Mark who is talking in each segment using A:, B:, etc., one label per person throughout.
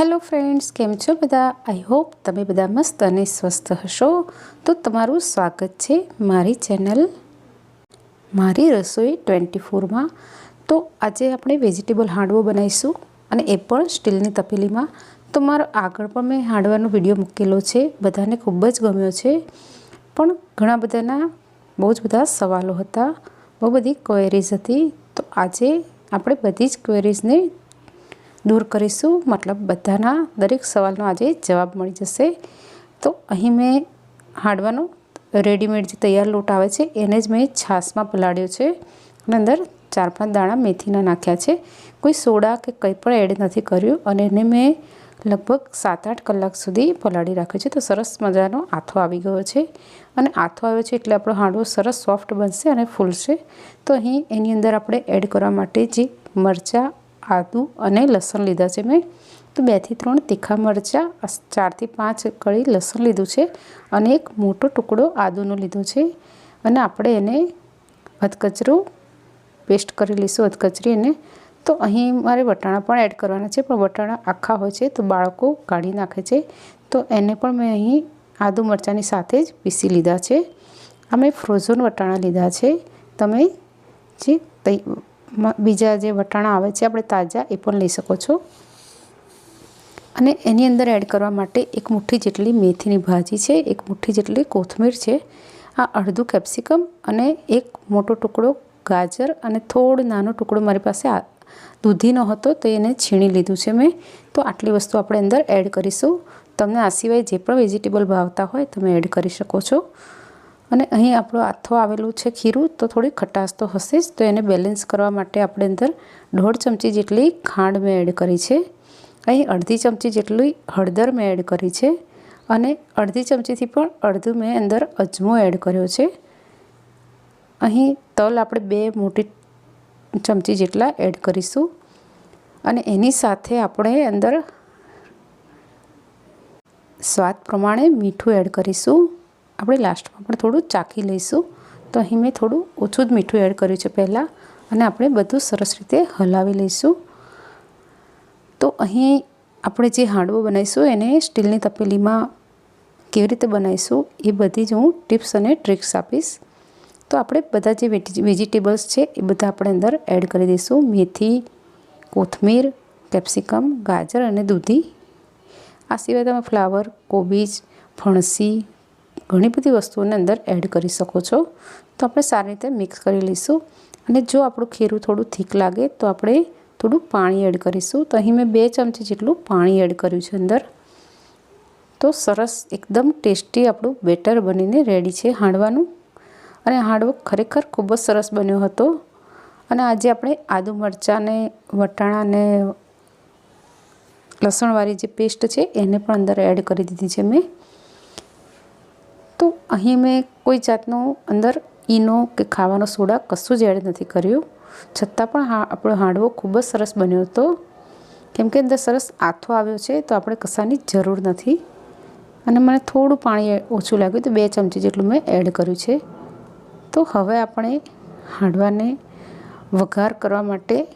A: Hello friends કેમ છો બધા? આઈ હોપ તમે બધા મસ્ત અને સ્વસ્થ હશો. તો તમારું સ્વાગત છે મારી ચેનલ મારી રસોઈ ટ્વેન્ટી ફોરમાં તો આજે આપણે વેજીટેબલ હાંડવો બનાવીશું અને એ પણ સ્ટીલની તપેલીમાં. તો મારો આગળ પણ મેં હાંડવાનો વીડિયો મૂકેલો છે, બધાને ખૂબ જ ગમ્યો છે. પણ ઘણા બધાના બહુ જ બધા સવાલો હતા, બહુ બધી ક્વેરીઝ હતી. તો આજે આપણે બધી જ ક્વેરીઝને દૂર કરીશું. મતલબ બધાના દરેક સવાલનો આજે જવાબ મળી જશે. તો અહીં મેં હાંડવાનો રેડીમેડ જે તૈયાર લોટ આવે છે, એને જ મેં છાશમાં પલાળ્યો છે. અને અંદર ચાર પાંચ દાણા મેથીના નાખ્યા છે. કોઈ સોડા કે કંઈ પણ એડ નથી કર્યું અને એને મેં લગભગ સાત આઠ કલાક સુધી પલાળી રાખ્યો છે. તો સરસ મજાનો આથો આવી ગયો છે. અને આથો આવ્યો છે એટલે આપણો હાંડવો સરસ સોફ્ટ બનશે અને ફૂલશે. તો અહીં એની અંદર આપણે એડ કરવા માટે જે મરચાં આદું અને લસણ લીધા છે મેં. તો બેથી ત્રણ તીખા મરચાં ચારથી પાંચ કળી લસણ લીધું છે અને એક મોટો ટુકડો આદુનો લીધો છે. અને આપણે એને અધકચરું પેસ્ટ કરી લઈશું, અધકચરી એને. તો અહીં મારે વટાણા પણ એડ કરવાના છે, પણ વટાણા આખા હોય છે તો બાળકો કાઢી નાખે છે. તો એને પણ મેં અહીં આદુ મરચાંની સાથે જ પીસી લીધા છે. આ મેં ફ્રોઝન વટાણા લીધા છે. તમે જે બીજા જે વટાણા આવે છે, આપણે તાજા, એ પણ લઈ શકો છો. અને એની અંદર એડ કરવા માટે એક મુઠ્ઠી જેટલી મેથીની ભાજી છે, એક મુઠ્ઠી જેટલી કોથમીર છે, આ અડધું કેપ્સિકમ અને એક મોટો ટુકડો ગાજર અને થોડો નાનો ટુકડો મારી પાસે દૂધીનો હતો તો એને છીણી લીધું છે મેં. તો આટલી વસ્તુ આપણે અંદર એડ કરીશું. તમને આ સિવાય જે પણ વેજીટેબલ ભાવતા હોય, તમે એડ કરી શકો છો. અને અહીં આપણો આથો આવેલું છે ખીરું, તો થોડી ખટાશ તો હશે જ. તો એને બેલેન્સ કરવા માટે આપણે અંદર દોઢ ચમચી જેટલી ખાંડ મેં એડ કરી છે. અહીં અડધી ચમચી જેટલી હળદર મેં એડ કરી છે. અને અડધી ચમચીથી પણ અડધું મેં અંદર અજમો એડ કર્યો છે. અહીં તલ આપણે બે મોટી ચમચી જેટલા એડ કરીશું. અને એની સાથે આપણે અંદર સ્વાદ પ્રમાણે મીઠું એડ કરીશું. આપણે લાસ્ટમાં પણ થોડું ચાખી લઈશું. તો અહીં મેં થોડું ઓછું જ મીઠું એડ કર્યું છે પહેલાં. અને આપણે બધું સરસ રીતે હલાવી લઈશું. તો અહીં આપણે જે હાંડવો બનાવીશું, એને સ્ટીલની તપેલીમાં કેવી રીતે બનાવીશું, એ બધી જ હું ટિપ્સ અને ટ્રિક્સ આપીશ. તો આપણે બધા જે વેજીટેબલ્સ છે, એ બધા આપણે અંદર એડ કરી દઈશું. મેથી, કોથમીર, કેપ્સિકમ, ગાજર અને દૂધી. આ સિવાય તમે ફ્લાવર, કોબીજ, ફણસી ઘણી બધી વસ્તુઓને અંદર એડ કરી શકો છો. તો આપણે સારી રીતે મિક્સ કરી લઈશું. અને જો આપણું ખીરું થોડું થીક લાગે તો આપણે થોડું પાણી એડ કરીશું. તો અહીં મેં બે ચમચી જેટલું પાણી એડ કર્યું છે અંદર. તો સરસ એકદમ ટેસ્ટી આપણું બેટર બનીને રેડી છે હાંડવાનું. અને હાંડવો ખરેખર ખૂબ જ સરસ બન્યો હતો. અને આજે આપણે આદુ મરચાંને વટાણાને લસણવાળી જે પેસ્ટ છે એને પણ અંદર એડ કરી દીધી છે મેં. તો અહીં મેં કોઈ જાતનું અંદર ઈનો કે ખાવાનો સોડા કશું જ એડ નથી કર્યું. છતાં પણ આપણો હાંડવો ખૂબ જ સરસ બન્યો હતો. કેમ કે અંદર સરસ આથો આવ્યો છે, તો આપણે કશાની જરૂર નથી. અને મને થોડું પાણી ઓછું લાગ્યું, તો બે ચમચી જેટલું મેં એડ કર્યું છે. તો હવે આપણે હાંડવાને વઘાર કરવા માટે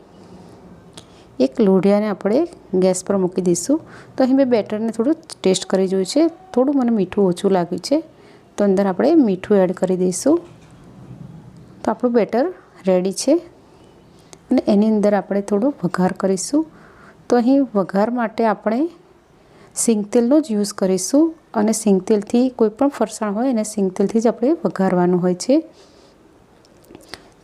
A: એક લોઢિયાને આપણે ગેસ પર મૂકી દઈશું. તો અહીં મેં બેટરને થોડું ટેસ્ટ કરી જોયું છે. થોડું મને મીઠું ઓછું લાગ્યું છે. તો અંદર આપણે મીઠું એડ કરી દઈશું. તો આપણું બેટર રેડી છે. અને એની અંદર આપણે થોડું વઘાર કરીશું. તો અહીં વઘાર માટે આપણે સિંગતેલનો જ યુઝ કરીશું. અને સિંગતેલથી કોઈ પણ ફરસાણ હોય એને સિંગતેલથી જ આપણે વઘારવાનું હોય છે.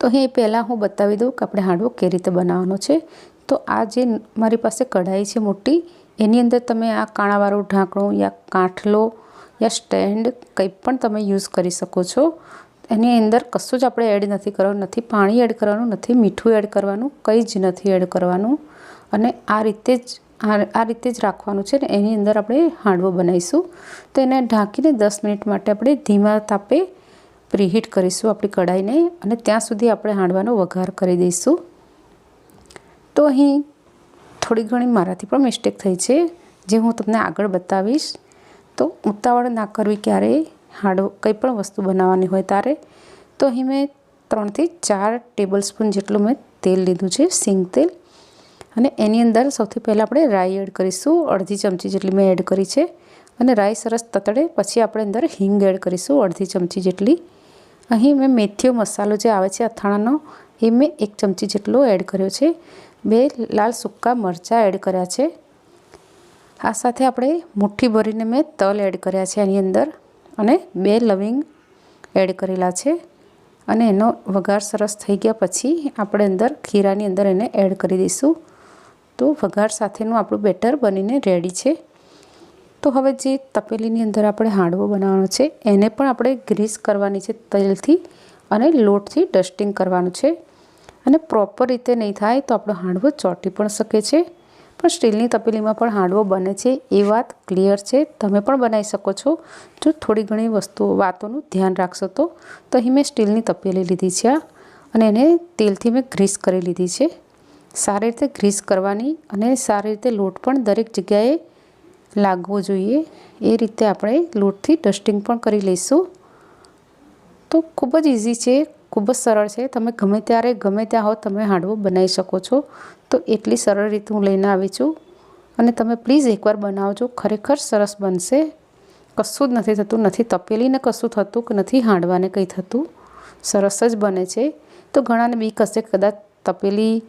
A: તો અહીં પહેલાં હું બતાવી દઉં કે આપણે હાંડવો કેવી રીતે બનાવવાનો છે. તો આ જે મારી પાસે કઢાઈ છે મોટી, એની અંદર તમે આ કાણાવાળું ઢાંકણું યા કાંઠલો યા સ્ટેન્ડ કંઈ પણ તમે યુઝ કરી શકો છો એની અંદર કશું જ આપણે એડ નથી કરવાનું નથી પાણી એડ કરવાનું નથી મીઠું એડ કરવાનું કંઈ જ નથી એડ કરવાનું અને આ રીતે જ આ રીતે જ રાખવાનું છે ને એની અંદર આપણે હાંડવો બનાવીશું તો એને ઢાંકીને દસ મિનિટ માટે આપણે ધીમા તાપે પ્રીહીટ કરીશું આપણી કઢાઈને અને ત્યાં સુધી આપણે હાંડવાનો વઘાર કરી દઈશું તો અહીં થોડી ઘણી મારાથી પણ મિસ્ટેક થઈ છે જે હું તમને આગળ બતાવીશ તો ઉતાવળ ના કરવી ક્યારેય. હાડવો કંઈ પણ વસ્તુ બનાવવાની હોય ત્યારે તો અહીં મેં ત્રણથી ચાર ટેબલ સ્પૂન જેટલું મેં તેલ લીધું છે, સિંગ તેલ. અને એની અંદર સૌથી પહેલાં આપણે રાઈ એડ કરીશું, અડધી ચમચી જેટલી મેં એડ કરી છે. અને રાઈ સરસ તતડે, પછી આપણે અંદર હિંગ એડ કરીશું, અડધી ચમચી જેટલી. અહીં મેં મેથીઓ મસાલો જે આવે છે અથાણાનો, એ મેં એક ચમચી જેટલો એડ કર્યો છે. બે લાલ સૂકા મરચાં એડ કર્યા છે. આ સાથે આપણે મુઠ્ઠી ભરીને મેં તલ એડ કર્યા છે એની અંદર અને બે લવિંગ એડ કરેલા છે અને એનો વઘાર સરસ થઈ ગયા પછી આપણે અંદર ખીરાની અંદર એને એડ કરી દઈશું. તો વઘાર સાથેનું આપણું બેટર બનીને રેડી છે. તો હવે જે તપેલીની અંદર આપણે હાંડવો બનાવવાનો છે, એને પણ આપણે ગ્રીસ કરવાની છે તેલથી અને લોટથી ડસ્ટિંગ કરવાનું છે. અને પ્રોપર રીતે નહીં થાય તો આપણો હાંડવો ચોંટી પણ શકે છે. પણ સ્ટીલની તપેલીમાં પણ હાંડવો બને છે, એ વાત ક્લિયર છે. તમે પણ બનાવી શકો છો. જો થોડી ઘણી વસ્તુઓ, વાતોનું ધ્યાન રાખશો તો તો અહીં મેં સ્ટીલની તપેલી લીધી છે અને એને તેલથી મેં ગ્રીસ કરી લીધી છે. સારી રીતે ગ્રીસ કરવાની અને સારી રીતે લોટ પણ દરેક જગ્યાએ લાગવો જોઈએ. એ રીતે આપણે લોટથી ડસ્ટિંગ પણ કરી લઈશું. તો ખૂબ જ ઇઝી છે. ખૂબ જ સરળ છે. તમે ગમે ત્યારે ગમે ત્યાં હો તમે હાંડવો બનાવી શકો છો. તો એટલી સરળ રીતે હું લઈને આવી છું. અને તમે પ્લીઝ એકવાર બનાવજો. ખરેખર સરસ બનશે. કશું જ નથી થતું. નથી તપેલીને કશું થતું કે નથી હાંડવાને કંઈ થતું. સરસ જ બને છે. તો ઘણાને બીક હશે કદાચ તપેલી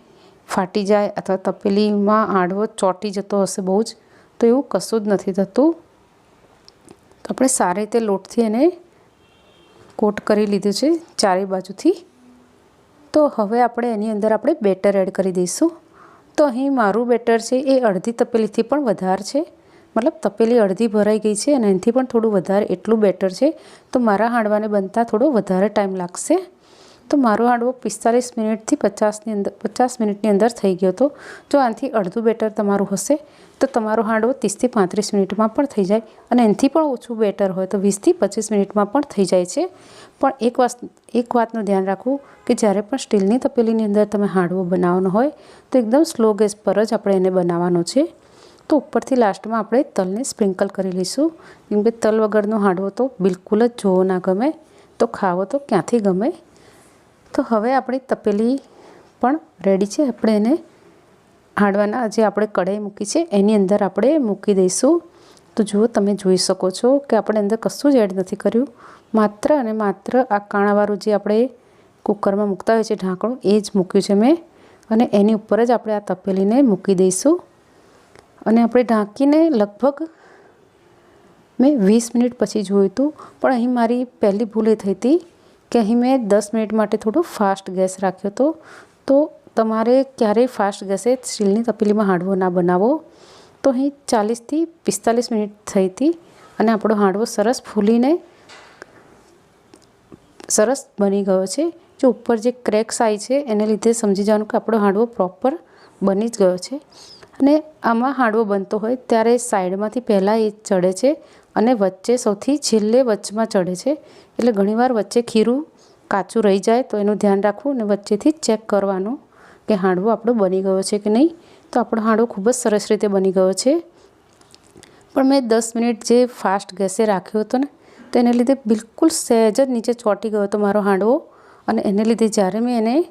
A: ફાટી જાય અથવા તપેલીમાં હાંડવો ચોંટી જતો હશે બહુ જ. તો એવું કશું જ નથી થતું. તો આપણે સારી રીતે લોટથી એને કોટ કરી લીધું છે ચારે બાજુથી. તો હવે આપણે એની અંદર આપણે બેટર એડ કરી દઈશું. તો અહીં મારું બેટર છે એ અડધી તપેલીથી પણ વધારે છે. મતલબ તપેલી અડધી ભરાઈ ગઈ છે અને એનાથી પણ થોડું વધારે એટલું બેટર છે. તો મારા હાંડવાને બનતા થોડો વધારે ટાઈમ લાગશે. તો મારો હાંડવો પિસ્તાલીસ મિનિટથી પચાસની અંદર, પચાસ મિનિટની અંદર થઈ ગયો હતો. જો આનાથી અડધું બેટર તમારું હશે, તો તમારો હાંડવો ત્રીસથી પાંત્રીસ મિનિટમાં પણ થઈ જાય. અને એનાથી પણ ઓછું બેટર હોય તો વીસથી પચીસ મિનિટમાં પણ થઈ જાય છે. પણ એક વાત એક વાતનું ધ્યાન રાખવું કે જ્યારે પણ સ્ટીલની તપેલીની અંદર તમે હાંડવો બનાવવાનો હોય, તો એકદમ સ્લો ગેસ પર જ આપણે એને બનાવવાનો છે. તો ઉપરથી લાસ્ટમાં આપણે તલને સ્પ્રિંકલ કરી લઈશું. કેમ કે તલ વગરનો હાંડવો તો બિલકુલ જ જોવો ના ગમે. તો ખાવો તો ક્યાંથી ગમે? તો હવે આપણી તપેલી પણ રેડી છે. આપણે એને હાંડવાના જે આપણે કઢાઈ મૂકી છે, એની અંદર આપણે મૂકી દઈશું. તો જુઓ, તમે જોઈ શકો છો કે આપણે અંદર કશું જ એડ નથી કર્યું. માત્ર અને માત્ર આ કાણાવાળું જે આપણે કુકરમાં મૂકતા હોય છે, ઢાંકણું, એ જ મૂક્યું છે મેં. અને એની ઉપર જ આપણે આ તપેલીને મૂકી દઈશું. અને આપણે ઢાંકીને લગભગ મેં વીસ મિનિટ પછી જોયું હતું, પણ અહીં મારી પહેલી ભૂલ એ થઈ હતી કે અહીં મેં દસ મિનિટ માટે થોડું ફાસ્ટ ગેસ રાખ્યો હતો. તો તમારે ક્યારેય ફાસ્ટ ગેસે સ્ટીલની તપેલીમાં હાંડવો ના બનાવો. તો અહીં ચાલીસથી પિસ્તાલીસ મિનિટ થઈ હતી અને આપણો હાંડવો સરસ ફૂલીને સરસ બની ગયો છે. જો ઉપર જે ક્રેક્સ આવી છે એને લીધે સમજી જવાનું કે આપણો હાંડવો પ્રોપર બની જ ગયો છે. અને આમાં હાંડવો બનતો હોય ત્યારે સાઈડમાંથી પહેલાં એ ચડે છે. અને વચ્ચે સૌથી છેલ્લે વચમાં ચડે છે. એટલે ઘણીવાર વચ્ચે ખીરું કાચું રહી જાય તો એનું ધ્યાન રાખવું અને વચ્ચેથી ચેક કરવાનું કે હાંડવો આપણો બની ગયો છે કે નહીં. તો આપણો હાંડવો ખૂબ જ સરસ રીતે બની ગયો છે. પણ મેં દસ મિનિટ જે ફાસ્ટ ગેસે રાખ્યો હતો ને, તો એને લીધે બિલકુલ સહેજ જ નીચે ચોંટી ગયો હતો મારો હાંડવો. અને એને લીધે જ્યારે મેં એને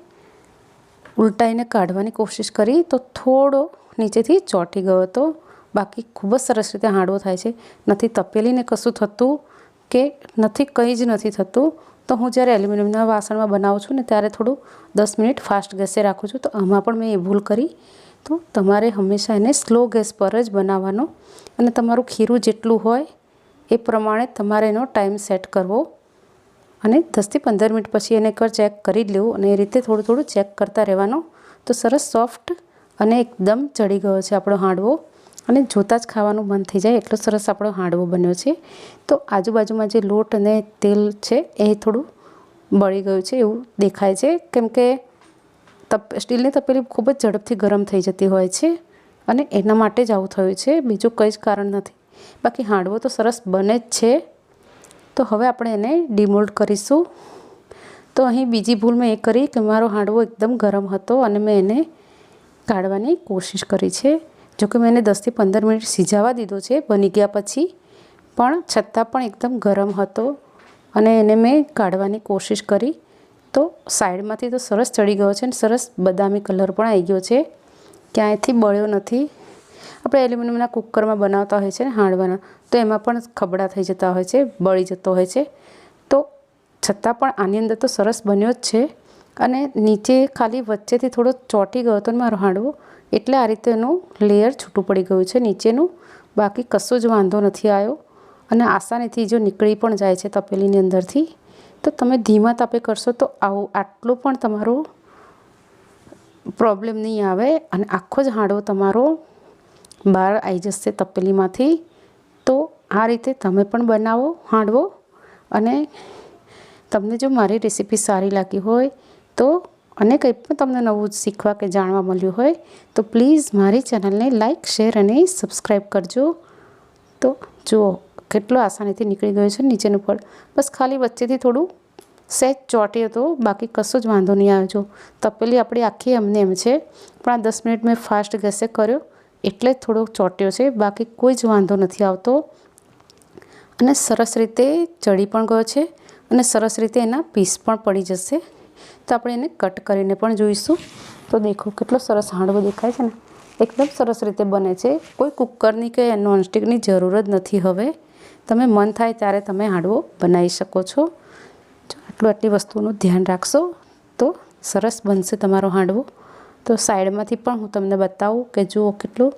A: ઉલટાઈને કાઢવાની કોશિશ કરી તો થોડો નીચેથી ચોંટી ગયો હતો. બાકી ખૂબ જ સરસ રીતે હાંડવો થાય છે. નથી તપેલીને કશું થતું કે નથી કંઈ જ નથી થતું, તો હું જ્યારે એલ્યુમિનિયમના વાસણમાં બનાવું છું ને ત્યારે થોડું દસ મિનિટ ફાસ્ટ ગેસે રાખું છું, તો આમાં પણ મેં એ ભૂલ કરી. તો તમારે હંમેશા એને સ્લો ગેસ પર જ બનાવવાનો અને તમારું ખીરું જેટલું હોય એ પ્રમાણે તમારે એનો ટાઈમ સેટ કરવો. અને દસથી પંદર મિનિટ પછી એને એકવાર ચેક કરી જ લેવું અને એ રીતે થોડું થોડું ચેક કરતા રહેવાનું. તો સરસ સોફ્ટ અને એકદમ ચડી ગયો છે આપણો હાંડવો. અને જોતાં જ ખાવાનું મન થઈ જાય. એટલો સરસ આપણો હાંડવો બન્યો છે. તો આજુબાજુમાં જે લોટ અને તેલ છે, એ થોડું બળી ગયું છે એવું દેખાય છે. કેમ કે તપ, સ્ટીલની તપેલી ખૂબ જ ઝડપથી ગરમ થઈ જતી હોય છે અને એના માટે જ આવું થયું છે. બીજું કંઈ જ કારણ નથી. બાકી હાંડવો તો સરસ બને જ છે. તો હવે આપણે એને ડિમોલ્ડ કરીશું. તો અહીં બીજી ભૂલ મેં એ કરી કે મારો હાંડવો એકદમ ગરમ હતો અને મેં એને કાઢવાની કોશિશ કરી છે. જોકે મેં એને દસથી પંદર મિનિટ સિજાવા દીધો છે, બની ગયા પછી. પણ છતાં પણ એકદમ ગરમ હતો અને એને મેં કાઢવાની કોશિશ કરી. તો સાઈડમાંથી તો સરસ ચડી ગયો છે અને સરસ બદામી કલર પણ આવી ગયો છે. ક્યાંયથી બળ્યો નથી. આપણે એલ્યુમિનિયમના કુકરમાં બનાવતા હોય છે ને હાંડવાના, તો એમાં પણ ખબડા થઈ જતા હોય છે, બળી જતો હોય છે. તો છતાં પણ આની અંદર તો સરસ બન્યો જ છે. અને નીચે ખાલી વચ્ચેથી થોડો ચોંટી ગયો હતો મારો હાંડવો, એટલે આ રીતે એનું લેયર છૂટું પડી ગયું છે. નીચેનું બાકી કશો જ વાંધો નથી આવ્યો. અને આસાનીથી જો નીકળી પણ જાય છે તપેલીની અંદરથી, તો તમે ધીમા તાપે કરશો તો આવું આટલું પણ તમારું પ્રોબ્લેમ નહીં આવે અને આખો જ હાંડવો તમારો બહાર આવી જશે તપેલીમાંથી. તો આ રીતે તમે પણ બનાવો હાંડવો અને તમને જો મારી રેસીપી સારી લાગી હોય તો અને કંઈ પણ તમને નવું શીખવા કે જાણવા મળ્યું હોય, તો પ્લીઝ મારી ચેનલને લાઇક શેર અને સબસ્ક્રાઈબ કરજો. તો જુઓ કેટલો આસાનીથી નીકળી ગયો છે નીચેનું પડ બસ ખાલી વચ્ચેથી થોડું સહેજ ચોંટ્યો હતો બાકી કશો જ વાંધો નહીં આવ્યો તપેલી આપણી આખી એમને એમ છે, પણ આ દસ મિનિટ મેં ફાસ્ટ ગેસે કર્યો, એટલે જ થોડો ચોંટ્યો છે, બાકી કોઈ જ વાંધો નથી આવતો. અને સરસ રીતે ચડી પણ ગયો છે, અને સરસ રીતે એના પીસ પણ પડી જશે. તો આપણે એને કટ કરીને પણ જોઈશું. તો દેખો કેટલો સરસ હાંડવો દેખાય છે ને. એકદમ સરસ રીતે બને છે. કોઈ કુકરની કે નોનસ્ટિકની જરૂર જ નથી હવે. તમે મન થાય ત્યારે તમે હાંડવો બનાવી શકો છો. આટલું આટલી વસ્તુનું ધ્યાન રાખશો તો સરસ બનશે તમારો હાંડવો. તો સાઈડમાંથી પણ હું તમને બતાવું કે જુઓ કેટલું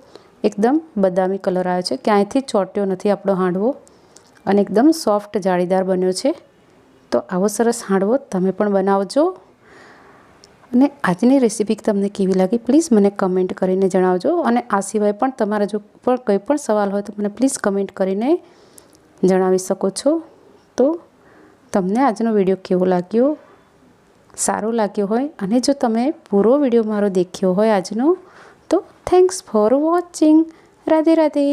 A: એકદમ બદામી કલર આવ્યો છે. ક્યાંયથી ચોંટ્યો નથી આપણો હાંડવો. અને એકદમ સોફ્ટ જાળીદાર બન્યો છે. તો આવો સરસ હાંડવો તમે પણ બનાવજો. અને આજની રેસીપી તમને કેવી લાગી પ્લીઝ મને કમેન્ટ કરીને જણાવજો. અને આ સિવાય પણ તમારા જો પણ કંઈ પણ સવાલ હોય તો મને પ્લીઝ કમેન્ટ કરીને જણાવી શકો છો. તો તમને આજનો વીડિયો કેવો લાગ્યો? સારો લાગ્યો હોય અને જો તમે પૂરો વીડિયો મારો દેખ્યો હોય આજનો તો thanks for watching Radhe Radhe.